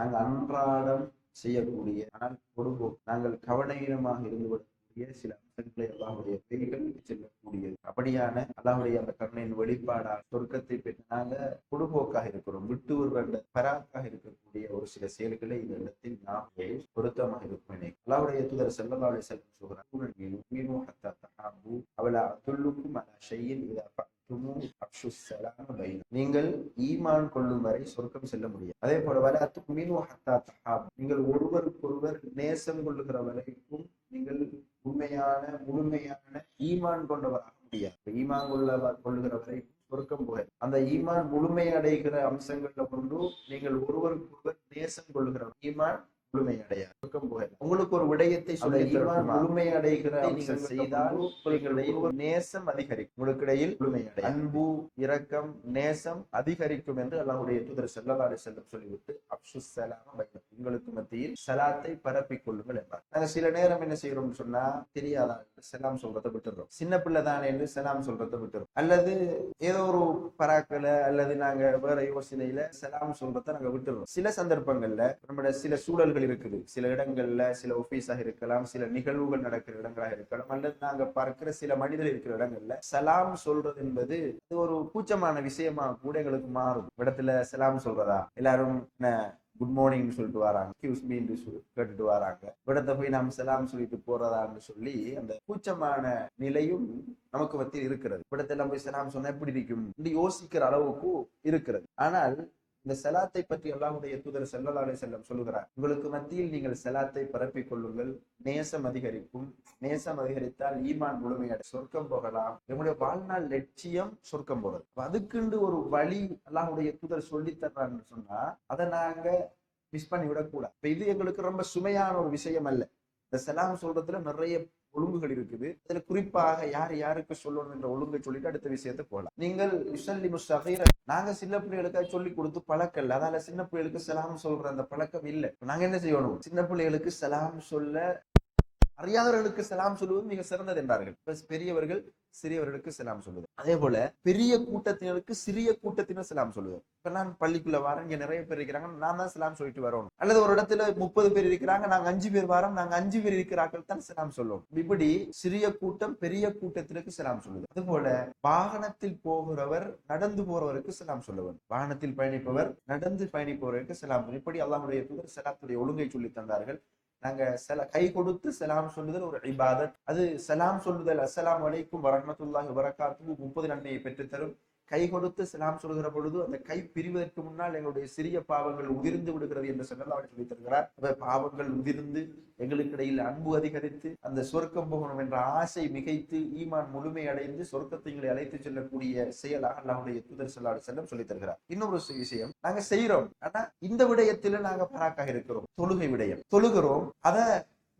நாங்கள் அன்றாடம் செய்யக்கூடிய ஆனால் பொடுபோக்கு நாங்கள் கவனீனமாக இருந்து விடக்கூடிய சில அம்சங்களை அல்லாவுடைய பெய்கள் செல்லக்கூடியது. அப்படியான அல்லாவுடைய அந்த கருணையின் வெளிப்பாடால் சொர்க்கத்தை பெற்று நாங்க இருக்கிறோம். விட்டு ஒரு பராக்காக இருக்கக்கூடிய ஒரு சில செயல்களை இந்த இடத்தில் நாம் பொருத்தமாக இருக்கும் அல்லாவுடைய தூதர் செல்லல்லாவுடைய செல்வம் சொல்கிறார் அவளை துள்ளுக்கும் அலா ஷையின் இதா நீங்கள் ஈமான் கொள்ளும் வரை சொர்க்கம் செல்ல முடியாது. அதே போல வல நீங்கள் ஒருவருக்கொருவர் நேசம் கொள்ளுகிற வரைக்கும் நீங்கள் உண்மையான முழுமையான ஈமான் கொண்டவராக முடியாது. ஈமான் கொள்ள கொள்ளுகிற வரைக்கும் சொர்க்கம் போக அந்த ஈமான் முழுமை அடைகிற அம்சங்கள்ல கொண்டு நீங்கள் ஒருவருக்கொருவர் நேசம் கொள்ளுகிற ஈமான் முழுமை அடையாது. சொர்க்கம் போக உங்களுக்கு ஒரு விடயத்தை சொல்ல ஈமான் முழுமை அடைகிற நீங்கள் செய்தால் உங்களுடைய நேசம் அதிகரிக்கும். உங்களுக்கு இடையில் முழுமை அடை அன்பு இரக்கம் நேசம் அதிகரிக்கும் என்று அல்லாஹ்வுடைய தூதர் செல்லலாறு செல்லம் சொல்லிவிட்டு அப்சு சலாம் பைனம். உங்களுக்கு மத்தியில் சலாத்தை பரப்பிக் கொள்ளுங்கள் என்றார் நாங்க சில நேரம் என்ன செய்யறோம்னு சொன்னா தெரியாதா? செலாம் சொல்றதை விட்டுறோம். சின்ன பிள்ளை தானே என்று செலாம் சொல்றதை விட்டுறோம். அல்லது ஏதோ ஒரு பராக்கல அல்லது நாங்க வேற யோசனையில செலாம் சொல்றதை நாங்க விட்டுறோம். சில சந்தர்ப்பங்கள்ல நம்மளோட சில சூழல்கள் இருக்குது. சில இடங்கள்ல சில ஆஃபீஸாக இருக்கலாம் சில நிகழ்வுகள் நடக்கிற இடங்களாக இருக்கலாம் அல்லது நாங்க பார்க்கிற சில மனிதர் இருக்கிற இடங்கள்ல சலாம் சொல்றது என்பது ஒரு கூச்சமான விஷயமா கூட எங்களுக்கு மாறும். இடத்துல சலாம் சொல்றதா? எல்லாரும் என்ன குட் மார்னிங்னு சொல்லிட்டு வராங்க. கியூஸ் மீன் கேட்டுட்டு வராங்க. இடத்த போய் நாம் செலாம் சொல்லிட்டு போறதான்னு சொல்லி அந்த கூச்சமான நிலையும் நமக்கு மத்தியில் இருக்கிறது. இடத்தெல்லாம் போய் செலாம் சொன்னா எப்படி இருக்கும் இப்படி யோசிக்கிற அளவுக்கு இருக்கிறது. ஆனால் இந்த செலாத்தை பற்றி அல்லாஹுடைய தூதர் செல்லலாலே செல்லம் சொல்லுகிறார். உங்களுக்கு மத்தியில் நீங்கள் செலாத்தை பரப்பிக் கொள்ளுங்கள். நேசம் அதிகரிக்கும். நேசம் அதிகரித்தால் ஈமான் முழுமையடை சொர்க்கம் போகலாம். எங்களுடைய வாழ்நாள் லட்சியம் சொர்க்கம் போகிறது அதுக்குண்டு ஒரு வழி அல்லாஹுடைய தூதர் சொல்லி தர்றாங்கன்னு சொன்னா அதை நாங்க மிஸ் பண்ணி விடக்கூடாது இப்ப இது எங்களுக்கு ரொம்ப சுமையான ஒரு விஷயம் அல்ல. இந்த செலாம் சொல்றதுல நிறைய ஒழுங்குகள் இருக்குது. அதுல குறிப்பாக யார் யாருக்கு சொல்லணும் என்ற ஒழுங்கை சொல்லிட்டு அடுத்த விஷயத்தை போகலாம். நீங்கள் யுசல்லி முஸ்தகீர நாங்க சின்ன பிள்ளைகளுக்கு சொல்லி கொடுத்து பழக்கம் இல்லை. அதனால சின்ன பிள்ளைகளுக்கு சலாம் சொல்ற அந்த பழக்கம் இல்லை. நாங்க என்ன செய்யணும்? சின்ன பிள்ளைகளுக்கு சலாம் சொல்ல அறியாதவர்களுக்கு செலாம் சொல்லுவது மிக சிறந்தது என்றார்கள் பெரியவர்கள் சிறியவர்களுக்கு செலாம் சொல்லுவது. அதே போல பெரிய கூட்டத்தினருக்கு சிறிய கூட்டத்தினர் சலாம் சொல்லுவது. இப்ப நான் பள்ளிக்குள்ள வரேன் இங்க நிறைய பேர் இருக்கிறாங்க நான் தான் சலாம் சொல்லிட்டு வரணும். அல்லது ஒரு இடத்துல முப்பது பேர் இருக்கிறாங்க நாங்க அஞ்சு பேர் வரோம் நாங்க அஞ்சு பேர் இருக்கிறார்கள் தான் செலாம் சொல்லுவோம். இப்படி சிறிய கூட்டம் பெரிய கூட்டத்திற்கு சலாம் சொல்லுது அதுபோல வாகனத்தில் போகிறவர் நடந்து போறவருக்கு செலாம் சொல்லுவர் வாகனத்தில் பயணிப்பவர் நடந்து பயணிப்பவருக்கு சலாம் இப்படி அல்லாஹ்வுடைய தூதர் செலாத்துடைய ஒழுங்கை சொல்லி தந்தார்கள். நாங்க சில கை கொடுத்து சலாம் சொல்லுதல் ஒரு இபாதத். அது சலாம் சொல்லுதல் அஸ்லாம் அலைக்கும் வரஹ்மத்துல்லாஹி வரகாத்து முப்பது நன்மையை பெற்றுத்தரும். கை கொடுத்து சலாம் சொல்கிற பொழுது அந்த கை பிரிவதற்கு முன்னால் எங்களுடைய சிறிய பாவங்கள் உதிர்ந்து விடுகிறது என்று சொல்லலாம் அவர் சொல்லித்தருகிறார் அப்ப பாவங்கள் உதிர்ந்து எங்களுக்கு இடையில் அன்பு அதிகரித்து அந்த சொர்க்கம் போகணும் என்ற ஆசை மிகைத்து ஈமான் முழுமை அடைந்து சொர்க்கத்தை எங்களை அழைத்து செல்லக்கூடிய செயலாக அல்லாவுடைய தூதர் செல்லாடு செல்லம் சொல்லி தருகிறார் இன்னொரு விஷயம் நாங்க செய்யறோம் ஆனா இந்த விடயத்தில நாங்க பராக்காக இருக்கிறோம். தொழுகை விடயம். தொழுகிறோம். அதை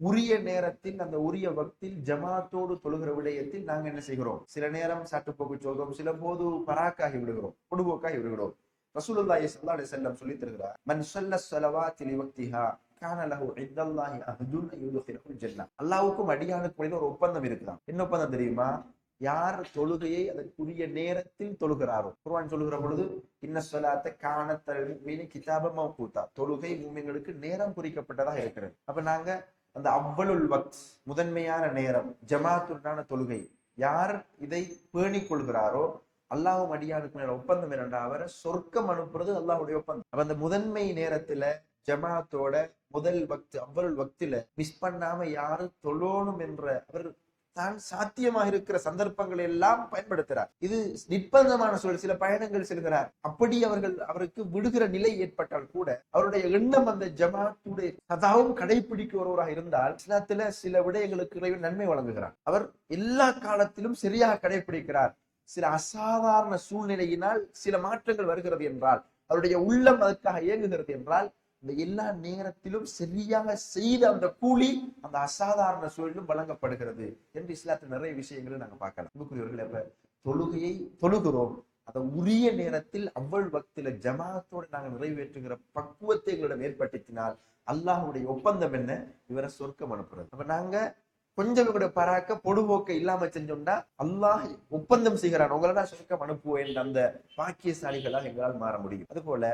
உரிய நேரத்தில் அந்த உரிய வக்தில் ஜமாத்தோடு தொழுகிற விடயத்தில் நாங்க என்ன செய்கிறோம்? சில நேரம் சாட்டுப்போக்கு சொல்றோம் சில போது பராக்காகி விடுகிறோம் பொடுபோக்காகி விடுகிறோம். ரசூலுல்லாஹி ஸல்லல்லாஹு அலைஹி வஸல்லம் சொல்லி தருகிறார் மன் ஸல்ல ஸலவாத்தி லிவக்திஹா கான லஹு இந்தல்லாஹி அஹ்துன் யுத்ஹிலுல் ஜன்னah அல்லாஹ்வுக்கும் அடியானுக்கும் இடையில ஒரு ஒப்பந்தம் இருக்குதாம் என்ன ஒப்பந்தம் தெரியுமா? யார் தொழுகையை அதற்குரிய நேரத்தில் தொழுகிறாரோ குர்ஆன் சொல்லுகிற பொழுது இன்ன ஸலாத்த கானத்தல் மீனி கிதாப மௌகூதா தொழுகை மூமின்களுக்கு நேரம் குறிக்கப்பட்டதாக இருக்கிறது. அப்ப நாங்க அந்த அவ்வளுல் வக்த் முதன்மையான நேரம் ஜமாத்துடான தொழுகை. யார் இதை பேணிக் கொள்கிறாரோ அல்லாஹும் அடியானுக்கு மேல ஒப்பந்தம் என்னண்டா அவரை சொர்க்கம் அனுப்புறது அல்லாஹுடைய ஒப்பந்தம். அப்ப அந்த முதன்மை நேரத்துல ஜமாத்தோட முதல் வக்து அவ்வளவு வக்தில மிஸ் பண்ணாம யாரு தொழணும் என்ற அவர் தான் சாத்தியமாக இருக்கிற சந்தர்ப்பங்களை எல்லாம் பயன்படுத்துறார் இது நிர்பந்தமான சூழல். சில பயணங்கள் செல்கிறார். அப்படி அவர்கள் அவருக்கு விடுகிற நிலை ஏற்பட்டால் கூட அவருடைய எண்ணம் அந்த ஜமாத்துடைய கதாவும் கடைபிடிக்க ஒருவராக இருந்தால் இஸ்லாத்துல சில விடயங்களுக்கு இறைவன் நன்மை வழங்குகிறார். அவர் எல்லா காலத்திலும் சரியாக கடைபிடிக்கிறார் சில அசாதாரண சூழ்நிலையினால் சில மாற்றங்கள் வருகிறது என்றால் அவருடைய உள்ளம் அதற்காக இயங்குகிறது என்றால் இந்த எல்லா நேரத்திலும் சரியாக செய்த அந்த கூலி அந்த அசாதாரண சூழலும் வழங்கப்படுகிறது என்று இஸ்லாத்தில் நிறைய விஷயங்களை நாங்க பார்க்கலாம். அன்புக்குரியவர்கள் எப்ப தொழுகையை தொழுகிறோம். அதை உரிய நேரத்தில் அவ்வள் வக்தில ஜமாத்தோடு நாங்கள் நிறைவேற்றுகிற பக்குவத்தை எங்களிடம் ஏற்படுத்தினால் அல்லாஹ்வுடைய ஒப்பந்தம் என்ன? இவரை சொர்க்கம் அனுப்புறது. அப்ப நாங்க கொஞ்சம் கூட பராக்க பொடுபோக்க இல்லாம செஞ்சோம்னா அல்லாஹ் ஒப்பந்தம் செய்கிறான். உங்களை நான் சொர்க்கம் அனுப்புவேன் அந்த பாக்கியசாலிகளாக எங்களால் மாற முடியும். அது போல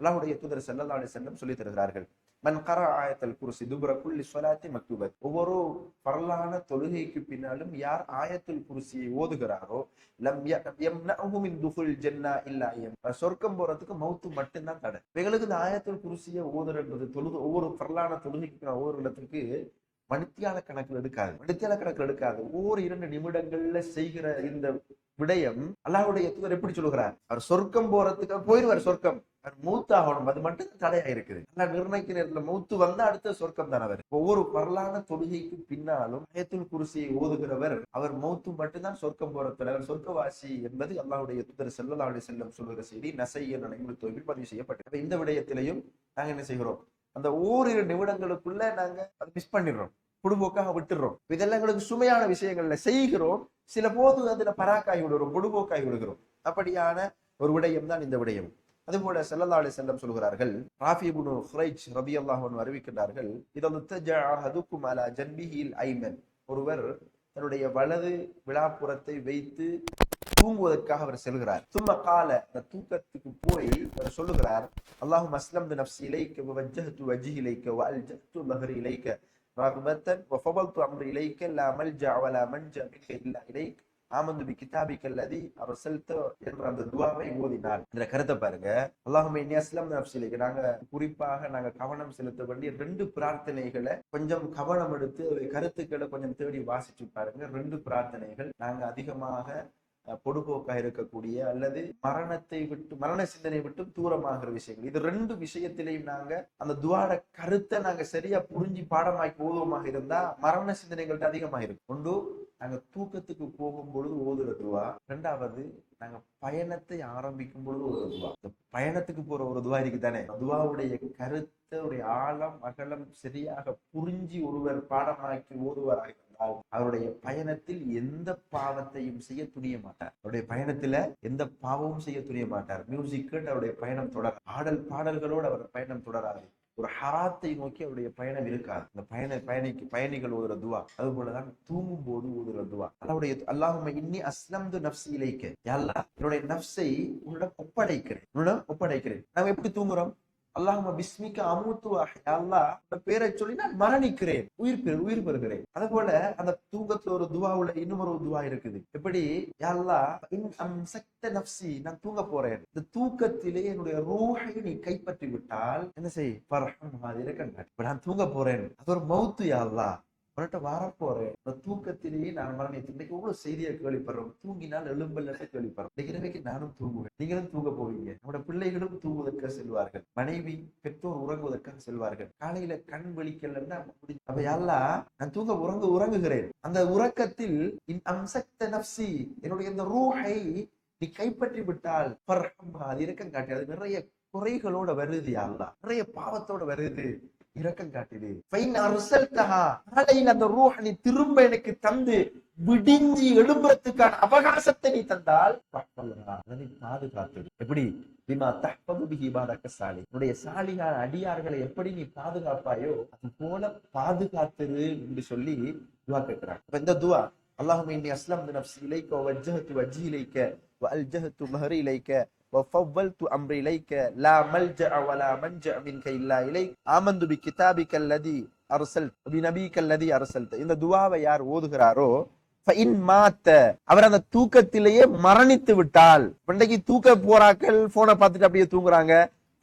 அல்லாஹுடைய தூதர் ஸல்லல்லாஹு செல்லம் வஸல்லம் சொல்லி தருகிறார்கள் மன் கர ஆயத்தல் குருசி துபுர குல்லி சொலாத்தி மக்தூபத். ஒவ்வொரு பரலான தொழுகைக்கு பின்னாலும் யார் ஆயத்துல் குருசியை ஓதுகிறாரோ லம் யம்னஹு துகுல் துஃபுல் இல்லா எம் சொர்க்கம் போறதுக்கு மௌத்து மட்டும்தான் தடை. இவங்களுக்கு இந்த ஆயத்துல் குருசியை ஓதுறன்றது தொழுது ஒவ்வொரு பரலான தொழுகைக்கு ஒவ்வொரு இடத்துக்கு மணித்தியால கணக்கில் எடுக்காது. மணித்தியால கணக்கில் எடுக்காது. ஒவ்வொரு இரண்டு நிமிடங்கள்ல செய்கிற இந்த விடயம் அல்லாஹுடைய தூதர் எப்படி சொல்லுகிறார்? அவர் சொர்க்கம் போறதுக்கு போயிருவார் சொர்க்கம். அவர் மூத்து ஆகணும் அது மட்டும் தான் தடையா இருக்குது. நல்லா நிர்ணயிக்கிற நேரத்துல மூத்து வந்தா அடுத்த சொர்க்கம் தான் அவர். ஒவ்வொரு பரலான தொழுகைக்கு பின்னாலும் ஏத்துல் குருசியை ஓதுகிறவர் அவர் மௌத்து மட்டும்தான் சொர்க்கம் போறவர் தலைவர். சொர்க்கவாசி என்பது அல்லாவுடைய தூதர் ஸல்லல்லாஹு செல்லம் சொல்லுகிற செய்தி. நசை நடைமுறை தோல்வி பதிவு செய்யப்பட்டது. இந்த விடயத்திலையும் நாங்க என்ன செய்கிறோம்? அந்த ஓரிரு நிமிடங்களுக்குள்ள நாங்க அதை மிஸ் பண்ணிடுறோம். குடும்போக்காக விட்டுடுறோம். இதெல்லாம் எங்களுக்கு சுமையான விஷயங்கள்ல செய்கிறோம். சில போது அதுல பராக்காய் விடுகிறோம் பொடுபோக்காய் விடுகிறோம் அப்படியான ஒரு விடயம் தான் இந்த விடயம். அதுபோல ஸல்லல்லாஹு அலைஹி செல்லம் சொல்கிறார்கள் ராஃபி இப்னு ஹுரைஜ் ரபி அல்லாஹன் அறிவிக்கின்றார்கள் இதல் தஜஅஹதுக்கும் அலா ஜன்பிஹில் ஐமன் ஒருவர் தன்னுடைய வலது விழாப்புறத்தை வைத்து தூங்குவதற்காக அவர் செல்கிறார். சும்மா கால அந்த தூக்கத்துக்கு போய் அவர் சொல்லுகிறார் அல்லாஹும் அஸ்லம் நப்சி இலைக்க வஜ்ஜஹத்து வஜ்ஜி இலைக்க வஅல்ஜஹத்து மஹரி இலைக்க. ரஹ்பத்தன் வஃபவல்து அம்ரி இலைக்க லா மல்ஜா வலா மன்ஜா மின்க இல்லா இலைக் ஆமந்து பி கிதாபிக்க அல்லதி அரசல்த என்ற அந்த துவாவை ஓதினார். இதுல கருத்தை பாருங்க. அல்லாஹுமே இன்னி அஸ்லம் நாங்க குறிப்பாக நாங்க கவனம் செலுத்த வேண்டிய ரெண்டு பிரார்த்தனைகளை கொஞ்சம் கவனம் எடுத்து கருத்துக்களை கொஞ்சம் தேடி வாசிச்சு பாருங்க. ரெண்டு பிரார்த்தனைகள் நாங்க அதிகமாக பொடுபோக்காக இருக்கக்கூடிய அல்லது மரணத்தை விட்டு மரண சிந்தனை விட்டு தூரமாகிற விஷயங்கள். இது ரெண்டு விஷயத்திலையும் நாங்க அந்த துவாட கருத்தை நாங்க சரியா புரிஞ்சு பாடமாக்கி ஓதுவமாக இருந்தா மரண சிந்தனைகள்ட்ட அதிகமாக இருக்கும் ஒன்று நாங்க தூக்கத்துக்கு போகும் பொழுது ஓதுற துவா. ரெண்டாவது நாங்க பயணத்தை ஆரம்பிக்கும் பொழுது ஒரு துவா. இந்த பயணத்துக்கு போற ஒரு துவா இருக்கு தானே துவாவுடைய கருத்தருடைய ஆழம் அகலம் சரியாக புரிஞ்சு ஒருவர் பாடமாக்கி ஓதுவாராக அவருடைய பயணத்தில் எந்த பாவத்தையும் செய்ய துணிய மாட்டார். அவருடைய பயணத்துல எந்த பாவமும் செய்ய துணிய மாட்டார். மியூசிக் கேட்டு அவருடைய பயணம் தொடர் ஆடல் பாடல்களோடு அவர் பயணம் தொடராது. ஒரு ஹராத்தை நோக்கி அவருடைய பயணம் இருக்காது. அந்த பயண பயணிக்கு பயணிகள் ஓதுற துவா அது போலதான் தூங்கும் போது ஓதுற துவா. அல்லாவுடைய அல்லாஹும இன்னி அஸ்லம்து நப்சி இலைக்க. என்னுடைய நப்சை உன்னிடம் ஒப்படைக்கிறேன். உன்னிடம் ஒப்படைக்கிறேன். நாம எப்படி தூங்குறோம்? அல்லாஹும பிஸ்மிக்க அமுத்து அல்லாஹ் அந்த பேரை சொல்லி நான் மரணிக்கிறேன். உயிர் பெறு உயிர் பெறுகிறேன். அது போல அந்த தூக்கத்துல ஒரு துவாவுல இன்னும் ஒரு துவா இருக்குது. எப்படி? யல்லா நப்சி நான் தூங்க போறேன். இந்த தூக்கத்திலே என்னுடைய ரூஹை நீ கைப்பற்றி விட்டால் என்ன செய்? பரஹம். இருக்கேன் இப்ப நான் தூங்க போறேன். அது ஒரு மௌத்து யாழ்லா உன்கிட்ட வரப்போறேன் இந்த தூக்கத்திலேயே நான் மரணித்து இன்னைக்கு இவ்வளவு செய்தியை கேள்விப்படுறோம். தூங்கினால் எழும்பல்ல கேள்விப்படுறோம். இன்னைக்கு நானும் தூங்குவேன். நீங்களும் தூங்க போவீங்க. நம்மட பிள்ளைகளும் தூங்குவதற்காக செல்வார்கள். மனைவி பெற்றோர் உறங்குவதற்காக செல்வார்கள். காலையில கண் வலிக்கலன்னா முடிஞ்சு. அப்ப எல்லாம் நான் தூங்க உறங்கு உறங்குகிறேன். அந்த உறக்கத்தில் அம்சக்த நப்சி என்னுடைய இந்த ரூஹை நீ கைப்பற்றி விட்டால் பர்ஹம்ஹா, அது இறக்கம் காட்டி அது நிறைய குறைகளோட வருது யாருலாம் நிறைய பாவத்தோட வருது. இரக்கம் காட்டுது நீ திரும்ப எனக்கு தந்து விடிஞ்சி எழும்புறதுக்கான அவகாசத்தை நீ தந்தால் பாதுகாத்து எப்படி? பிமா தஹ்பகுபிஹி பாதக்க சாலி. உன்னுடைய சாலிகார அடியார்களை எப்படி நீ பாதுகாப்பாயோ அது போல பாதுகாத்துரு என்று சொல்லி துவா கேட்கிறாங்க இப்ப இந்த துவா அல்லாஹும் இன்னி அஸ்லாம் நப்சி இலைக்க வஜ்ஜஹத்து வஜ்ஜி இலைக்க வல்ஜஹத்து மஹரி இலைக்க وفوضت امري اليك لا ملجا ولا منجا منك الا اليك آمنت بكتابك الذي ارسلت وبنبيك الذي ارسلت இந்த துவாவை யார் ஓதுகிறாரோ فإن مات அவர் அந்த தூக்கத்திலேயே மரணித்து விட்டால் இன்றைக்கு தூக்க போறாக்கள் போனை பார்த்துட்டு அப்படியே தூங்குறாங்க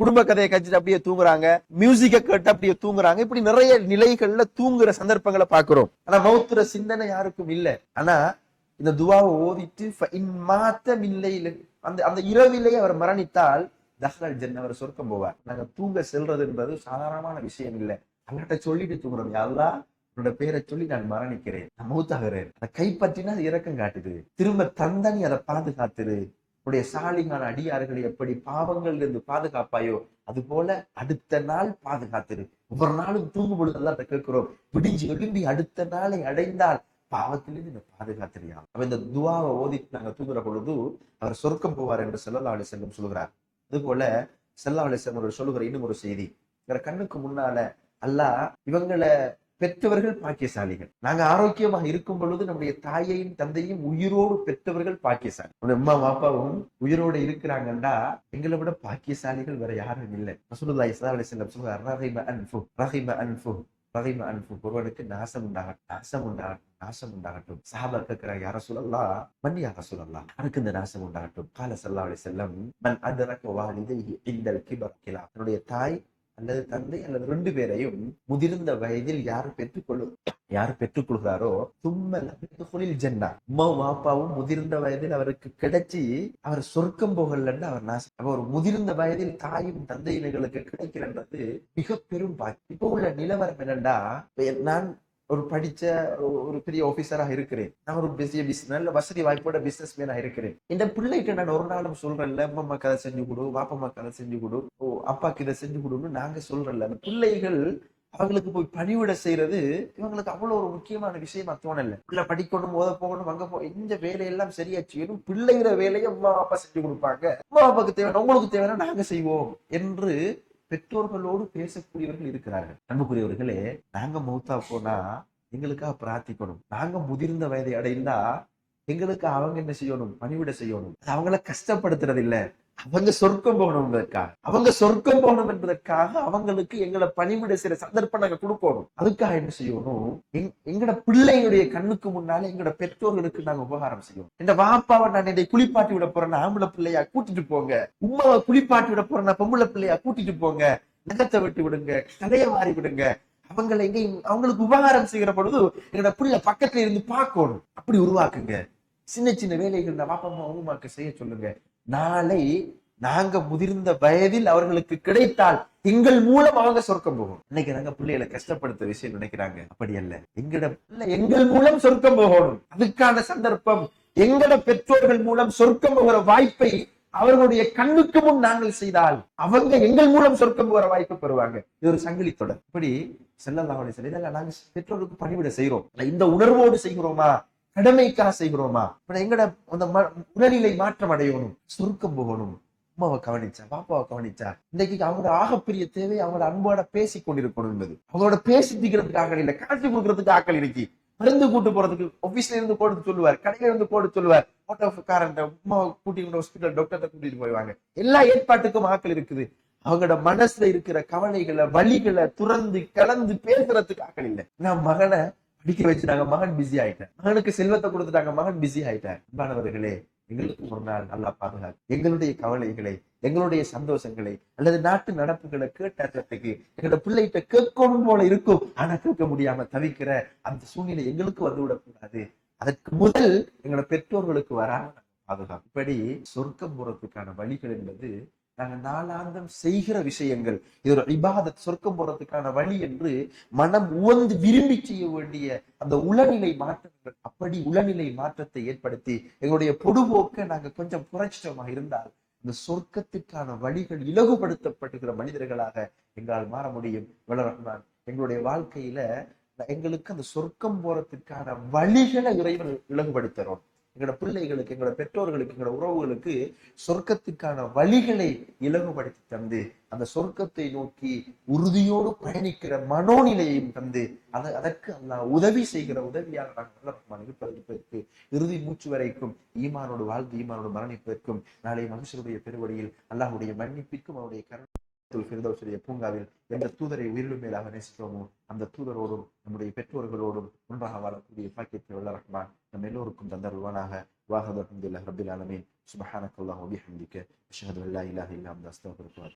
குடும்ப கதையை கழிச்சுட்டு அப்படியே தூங்குறாங்க மியூசிக்கை கேட்டு அப்படியே தூங்குறாங்க இப்படி நிறைய நிலைகள்ல தூங்குற சந்தர்ப்பங்களை பாக்குறோம் ஆனா மௌத்துற சிந்தனை யாருக்கும் இல்ல ஆனா இந்த துவாவை ஓதிட்டு فإن مات من ليل அந்த அந்த இரவிலேயே அவர் மரணித்தால் தஹ்ரல் ஜென் அவர் சொர்க்கம் போவார். நாங்க தூங்க செல்றது என்பது சாதாரணமான விஷயம் இல்லை. அல்லாட்ட சொல்லிட்டு தூங்குறோம் யாரெல்லாம் உன்னோட பேரை சொல்லி நான் மரணிக்கிறேன். நான் மூத்தாகிறேன். அதை கைப்பற்றினா அது இரக்கம் காட்டுது. திரும்ப தந்தனி அதை பாதுகாத்துரு. உடைய சாலிங்கான அடியார்களை எப்படி பாவங்கள்ல இருந்து பாதுகாப்பாயோ அது போல அடுத்த நாள் பாதுகாத்துரு. ஒவ்வொரு நாளும் தூங்கும் பொழுது அல்லாட்ட கேட்கிறோம். விடிஞ்சு விரும்பி அடுத்த நாளை அடைந்தால் பாவத்திலிருந்து இந்த பாதுகாத்திரியா அப்ப இந்த துவாவை ஓதிட்டு நாங்க தூங்குற பொழுது அவர் சொர்க்கம் போவார் என்று செல்லல்லா அலி செல்லம் சொல்கிறார் அது போல செல்லா அலி செல்லம் சொல்லுகிற இன்னும் ஒரு செய்தி. இவர கண்ணுக்கு முன்னால அல்லாஹ் இவங்களை பெற்றவர்கள் பாக்கியசாலிகள். நாங்க ஆரோக்கியமாக இருக்கும் பொழுது நம்முடைய தாயையும் தந்தையும் உயிரோடு பெற்றவர்கள் பாக்கியசாலி. நம்முடைய அம்மா அப்பாவும் உயிரோடு இருக்கிறாங்கன்னா எங்களை விட பாக்கியசாலிகள் வேற யாரும் இல்லை. ரசூலுல்லாஹி ஸல்லல்லாஹு அலைஹி வஸல்லம் சொல்றார் ரஹிம அன்ஃபு ரஹிம அன்ஃபு ரஹிம அன்ஃபு. ஒருவனுக்கு நாசம் உண்டாகட்டும் நாசம் உண்டாகட்டும் நாசம் உண்டாகட்டும் சஹாபா கேட்கிறாங்க யார சொல்லலாம்? மன் யார சொல்லலாம். எனக்கு இந்த நாசம் உண்டாகட்டும் கால சல்லா அலி செல்லம் மன் அதரக்க வாலிதைஹி இந்த கிபர் கிலா தன்னுடைய தாய் அல்லது தந்தை அல்லது ரெண்டு பேரையும் முதிர்ந்த வயதில் யார் பெற்றுக்கொள்ளு யார் பெற்றுக்கொள்கிறாரோ தும்மலில் ஜென்னா அம்மா வாப்பாவும் முதிர்ந்த வயதில் அவருக்கு கிடைச்சி அவர் சொர்க்கம் போகலன்னு அவர் நாசம் அவர் ஒரு முதிர்ந்த வயதில் தாயும் தந்தையும் எங்களுக்கு கிடைக்கிறன்றது மிக பெரும் பாக்கி இப்போ உள்ள நிலவரம் என்னண்டா? நான் ஒரு படிச்ச ஒரு- பெரிய ஆஃபீஸராக இருக்கிறேன். நான் ஒரு பெரிய பிசினஸ் நல்ல வசதி வாய்ப்போட பிசினஸ் மேனாக இருக்கிறேன். இந்த பிள்ளைகிட்ட நான் ஒரு நாளும் சொல்றேன்ல அம்மா கதை செஞ்சு கொடு பாப்பம்மா கதை செஞ்சு கொடு ஓ அப்பாக்கு இதை செஞ்சு கொடுன்னு நாங்க சொல்றேன்ல. அந்த பிள்ளைகள் அவங்களுக்கு போய் பணிவிட செய்யறது இவங்களுக்கு அவ்வளவு ஒரு முக்கியமான விஷயமா தோணல. பிள்ளை படிக்கணும் ஓத போகணும் அங்க போ இந்த வேலையெல்லாம் சரியா செய்யணும் பிள்ளைகிற வேலையை அம்மா அப்பா செஞ்சு கொடுப்பாங்க. அம்மா அப்பாவுக்கு தேவை உங்களுக்கு தேவைன்னா நாங்க செய்வோம் என்று பெற்றோர்களோடு பேசக்கூடியவர்கள் இருக்கிறார்கள். அன்புக்குரியவர்களே நாங்க மௌத்தா போனா எங்களுக்காக பிரார்த்திக்கணும். நாங்க முதிர்ந்த வயதை அடைந்தா எங்களுக்கு அவங்க என்ன செய்யணும்? பணிவிட செய்யணும். அது அவங்கள கஷ்டப்படுத்துறது இல்ல அவங்க சொர்க்கம் போகணும் என்பதற்காக அவங்க சொர்க்கம் போகணும் என்பதற்காக அவங்களுக்கு எங்களை பணிவிட சில சந்தர்ப்பம் நாங்க கொடுக்கணும். அதுக்காக என்ன செய்யணும்? எங்- எங்கட பிள்ளைகளுடைய கண்ணுக்கு முன்னால எங்கட பெற்றோர்களுக்கு நாங்க உபகாரம் செய்யணும். இந்த வாப்பாவை நான் இதை குளிப்பாட்டி விட போறேன் ஆம்பளை பிள்ளையா கூட்டிட்டு போங்க. உமாவை குளிப்பாட்டி விட போறேன் பொம்பளை பிள்ளையா கூட்டிட்டு போங்க. நகத்தை வெட்டி விடுங்க. கதையை மாறி விடுங்க. அவங்களை எங்க அவங்களுக்கு உபகாரம் செய்கிற பொழுது எங்களோட பிள்ளை பக்கத்துல இருந்து பார்க்கணும். அப்படி உருவாக்குங்க. சின்ன சின்ன வேலைகள் இந்த பாப்பா அம்மா உமாக்கு செய்ய சொல்லுங்க. நாளை நாங்க முதிர்ந்த வயதில் அவர்களுக்கு கிடைத்தால் எங்கள் மூலம் அவங்க சொர்க்கம் போகும். இன்னைக்கு நாங்க பிள்ளைகளை கஷ்டப்படுத்த விஷயம் நினைக்கிறாங்க. அப்படி அல்ல. எங்கட பிள்ளை எங்கள் மூலம் சொர்க்கம் போகணும். அதுக்கான சந்தர்ப்பம் எங்கட பெற்றோர்கள் மூலம் சொர்க்கம் போகிற வாய்ப்பை அவர்களுடைய கண்ணுக்கு முன் நாங்கள் செய்தால் அவங்க எங்கள் மூலம் சொர்க்கம் போகிற வாய்ப்பு பெறுவாங்க. இது ஒரு சங்கிலி தொடர். இப்படி செல்லல்லாவுடைய சொல்லி நாங்கள் நாங்க பெற்றோருக்கு பணிவிட செய்கிறோம். இந்த உணர்வோடு செய்கிறோமா? கடமைக்காக செய்கிறோமா? இப்ப எங்கட அந்த ம- உடல்நிலை மாற்றம் அடையணும். சுருக்கம் போகணும். அம்மாவை கவனிச்சா பாப்பாவை கவனிச்சா இன்னைக்கு அவங்களோட ஆகப்பெரிய தேவை அவங்களோட அன்போட பேசி கொண்டிருக்கணும் என்பது. அவங்களோட பேசிக்கிறதுக்கு ஆக்கள் இல்லை காட்சி கொடுக்கறதுக்கு ஆக்கள் இன்னைக்கு மருந்து கூட்டு போறதுக்கு ஆபீஸ்ல இருந்து போட்டு சொல்லுவார் கடையில இருந்து போட்டு சொல்லுவார். ஆட்டோக்காரன் அம்மாவை கூட்டிட்டு ஹாஸ்பிட்டல் டாக்டர்கிட்ட கூட்டிட்டு போயிடுவாங்க எல்லா ஏற்பாட்டுக்கும் ஆக்கள் இருக்குது. அவங்களோட மனசுல இருக்கிற கவலைகளை வழிகளை துறந்து கலந்து பேசுறதுக்கு ஆக்கள் இல்லை. நான் மகனை படிக்க வச்சுட்டாங்க மகன் பிஸி ஆயிட்டேன் மகனுக்கு செல்வத்தை கொடுத்துட்டாங்க மகன் பிஸி ஆயிட்டார். அன்பானவர்களே எங்களுக்கு ஒரு நாள் நல்லா பாதுகாப்பு. எங்களுடைய கவலைகளை எங்களுடைய சந்தோஷங்களை அல்லது நாட்டு நடப்புகளை கேட்டதுக்கு எங்களோட பிள்ளைகிட்ட கேட்கணும் போல இருக்கும். ஆனா கேட்க முடியாம தவிக்கிற அந்த சூழ்நிலை எங்களுக்கு வந்து விடக்கூடாது அதற்கு முதல் எங்களோட பெற்றோர்களுக்கு வராம பாதுகாப்பு இப்படி சொர்க்கம் போறதுக்கான வழிகள் என்பது நாங்க நாளாந்தம் செய்கிற விஷயங்கள். இது ஒரு இபாதத் சொர்க்கம் போறதுக்கான வழி என்று மனம் உவந்து விரும்பி செய்ய வேண்டிய அந்த உளநிலை மாற்றங்கள். அப்படி உளநிலை மாற்றத்தை ஏற்படுத்தி எங்களுடைய பொதுபோக்கை நாங்க கொஞ்சம் குறைச்சிட்டோமா இருந்தால் இந்த சொர்க்கத்துக்கான வழிகள் இலகுபடுத்தப்பட்டுகிற மனிதர்களாக எங்களால் மாற முடியும். வல்ல எங்களுடைய வாழ்க்கையில எங்களுக்கு அந்த சொர்க்கம் போறதுக்கான வழிகளை இறைவன் இலகுபடுத்துறோம் எங்களோட பிள்ளைகளுக்கு எங்களோட பெற்றோர்களுக்கு எங்களோட உறவுகளுக்கு சொர்க்கத்துக்கான வழிகளை இலகுபடுத்தி தந்து அந்த சொர்க்கத்தை நோக்கி உறுதியோடு பயணிக்கிற மனோநிலையையும் தந்து அதை அதற்கு அல்லாஹ் உதவி செய்கிற உதவியாக நாங்கள் நல்ல ரஹ்மான் இருப்பதற்கு இறுதி மூச்சு வரைக்கும் ஈமானோடு வாழ்ந்து ஈமானோடு மரணிப்பதற்கும் நாளை மனுஷருடைய பெருவழியில் அல்லாஹுடைய மன்னிப்பிற்கும் அவருடைய கருணை ஃபிர்தௌஸுடைய பூங்காவில் எந்த தூதரை உயிரிலும் மேலாக நேசித்தோமோ அந்த தூதரோடும் நம்முடைய பெற்றோர்களோடும் ஒன்றாக வாழக்கூடிய பாக்கியத்தை வல்ல ரஹ்மான் நம் எல்லோருக்கும் தந்தருவானாக வாஹது அஹமதுல்லாஹ் ரபில் ஆலமீன். சுபஹானக்கல்லாஹு வபிஹம்திக அஷ்ஹது அல்லா இலாஹ இல்லா